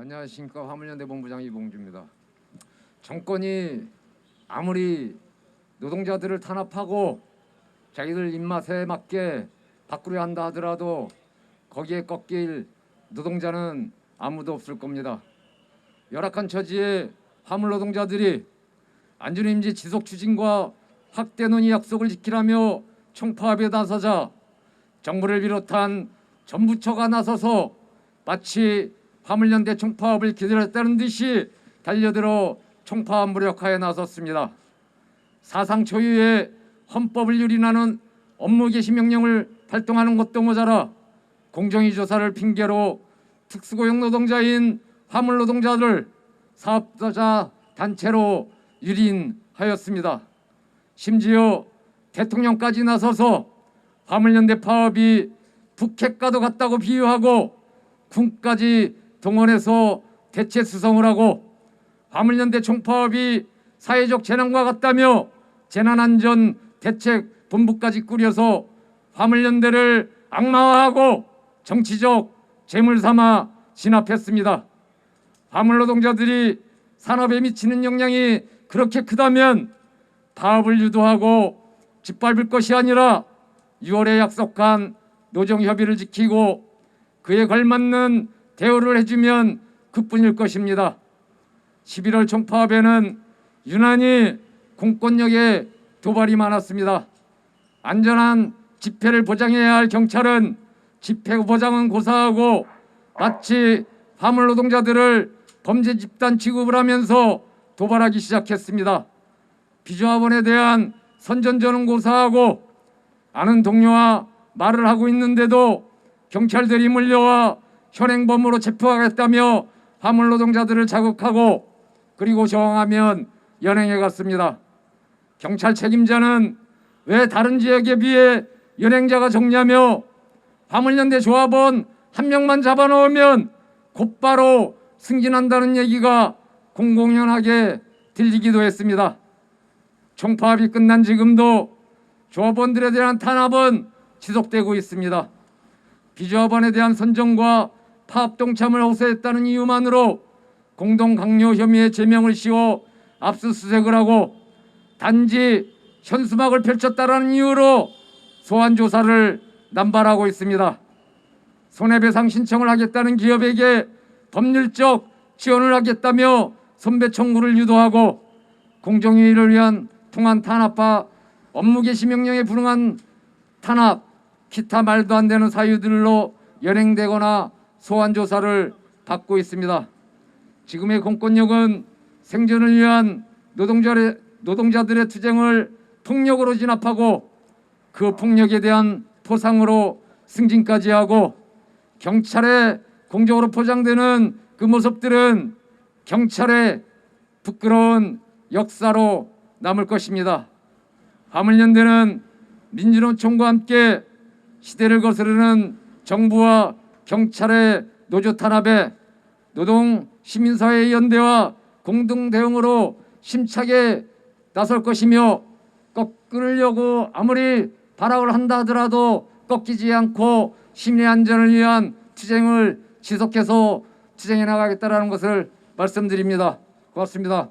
안녕하십니까 화물연대 본부장 이봉주입니다. 정권이 아무리 노동자들을 탄압하고 자기들 입맛에 맞게 바꾸려 한다 하더라도 거기에 꺾일 노동자는 아무도 없을 겁니다. 열악한 처지에 화물 노동자들이 안준임지 지속 추진과 확대 논의 약속을 지키라며 총파업에 나서자 정부를 비롯한 전부처가 나서서 마치 화물연대 총파업을 기다렸다는 듯이 달려들어 총파업 무력화에 나섰습니다. 사상 초유의 헌법을 유린하는 업무 개시 명령을 발동하는 것도 모자라 공정위 조사를 핑계로 특수고용 노동자인 화물 노동자들 사업자 단체로 유린하였습니다. 심지어 대통령까지 나서서 화물연대 파업이 북핵과도 같다고 비유하고 군까지 동원해서 대체 수성을 하고 화물연대 총파업이 사회적 재난과 같다며 재난안전 대책 본부까지 꾸려서 화물연대를 악마화하고 정치적 재물 삼아 진압했습니다. 화물 노동자들이 산업에 미치는 영향이 그렇게 크다면 파업을 유도하고 짓밟을 것이 아니라 6월에 약속한 노정 협의를 지키고 그에 걸맞는 대우를 해주면 그뿐일 것입니다. 11월 총파업에는 유난히 공권력의 도발이 많았습니다. 안전한 집회를 보장해야 할 경찰은 집회 보장은 고사하고 마치 화물 노동자들을 범죄 집단 취급을 하면서 도발하기 시작했습니다. 비조합원에 대한 선전전은 고사하고 아는 동료와 말을 하고 있는데도 경찰들이 몰려와 현행범으로 체포하겠다며 화물 노동자들을 자극하고 그리고 저항하면 연행해 갔습니다. 경찰 책임자는 왜 다른 지역에 비해 연행자가 적냐며 화물연대 조합원 한 명만 잡아놓으면 곧바로 승진한다는 얘기가 공공연하게 들리기도 했습니다. 총파업이 끝난 지금도 조합원들에 대한 탄압은 지속되고 있습니다. 비조합원에 대한 선정과 파업 동참을 호소했다는 이유만으로 공동 강요 혐의의 제명을 씌워 압수수색을 하고 단지 현수막을 펼쳤다라는 이유로 소환 조사를 남발하고 있습니다. 손해배상 신청을 하겠다는 기업에게 법률적 지원을 하겠다며 선배 청구를 유도하고 공정위를 위한 통한 탄압과 업무 개시 명령에 불응한 탄압, 기타 말도 안 되는 사유들로 연행되거나 소환 조사를 받고 있습니다. 지금의 공권력은 생존을 위한 노동자의, 노동자들의 투쟁을 폭력으로 진압하고 그 폭력에 대한 포상으로 승진까지 하고 경찰에 공적으로 포장되는 그 모습들은 경찰의 부끄러운 역사로 남을 것입니다. 화물연대는 민주노총과 함께 시대를 거스르는 정부와 경찰의 노조 탄압에 노동 시민사회의 연대와 공동 대응으로 심차게 나설 것이며 꺾으려고 아무리 발악을 한다 하더라도 꺾이지 않고 시민의 안전을 위한 투쟁을 지속해서 투쟁해 나가겠다라는 것을 말씀드립니다. 고맙습니다.